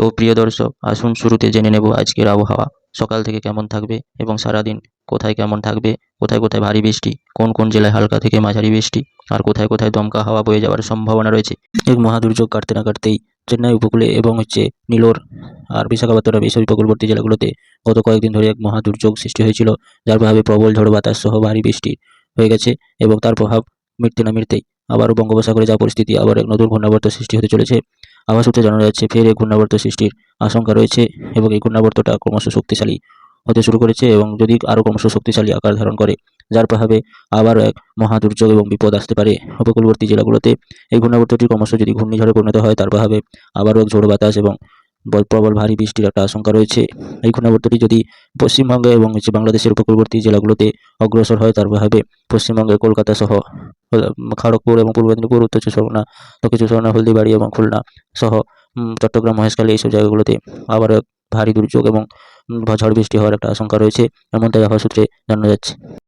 তো প্রিয় দর্শক, আসুন শুরুতে জেনে নেব আজকের আবহাওয়া। সকাল থেকে কেমন থাকবে এবং সারাদিন কোথায় কেমন থাকবে? কোথায় কোথায় ভারী বৃষ্টি? কোন কোন জেলায় হালকা থেকে মাঝারি বৃষ্টি? আর কোথায় কোথায় দমকা হাওয়া বয়ে যাওয়ার সম্ভাবনা রয়েছে? এক মহাদুর্যোগ কাটতে না কাটতেই চেন্নাই উপকূলে এবং হচ্ছে নিলোর আর বিশাখাপত্তনম এইসব উপকূলবর্তী জেলাগুলোতে গত কয়েকদিন ধরে এক মহাদুর্যোগ সৃষ্টি হয়েছিল, যার প্রভাবে প্রবল ঝড় বাতাস সহ ভারী বৃষ্টি হয়ে গেছে এবং তার প্রভাব মিটতে না মিটতেই আবারও বঙ্গোপসাগরে যা পরিস্থিতি, আবার এক নতুন ঘূর্ণাবর্ত সৃষ্টি হতে চলেছে। আবহাওয়া সূত্রে জানা যাচ্ছে, ফের এই ঘূর্ণাবর্ত সৃষ্টির আশঙ্কা রয়েছে এবং এই ঘূর্ণাবর্তটা ক্রমশ শক্তিশালী হতে শুরু করেছে এবং যদি আরও ক্রমশ শক্তিশালী আকার ধারণ করে, যার প্রভাবে আবারও এক মহাদুর্যোগ এবং বিপদ আসতে পারে। উপকূলবর্তী জেলাগুলোতে এই ঘূর্ণাবর্তটি ক্রমশ যদি ঘূর্ণিঝড়ে পরিণত হয়, তার প্রভাবে আবারও এক ঝোড়ো বাতাস এবং বল- প্রবল ভারী বৃষ্টির একটা আশঙ্কা রয়েছে। এই ঘূর্ণাবর্তটি যদি পশ্চিমবঙ্গে এবং বাংলাদেশের উপকূলবর্তী জেলাগুলোতে অগ্রসর হয়, তার প্রভাবে পশ্চিমবঙ্গের কলকাতা সহ খড়গপুর এবং পূর্ব মেদিনীপুর, উত্তর চব্বিশ পরগনা দক্ষিণ চব্বিশ পরগনা হলদিবাড়ি এবং খুলনা সহ চট্টগ্রাম, মহেশখালী এইসব জায়গাগুলোতে আবার ভারী দুর্যোগ এবং ঝড় বৃষ্টি হওয়ার একটা আশঙ্কা রয়েছে। এমনটাই আবহাওয়া সূত্রে জানা যাচ্ছে।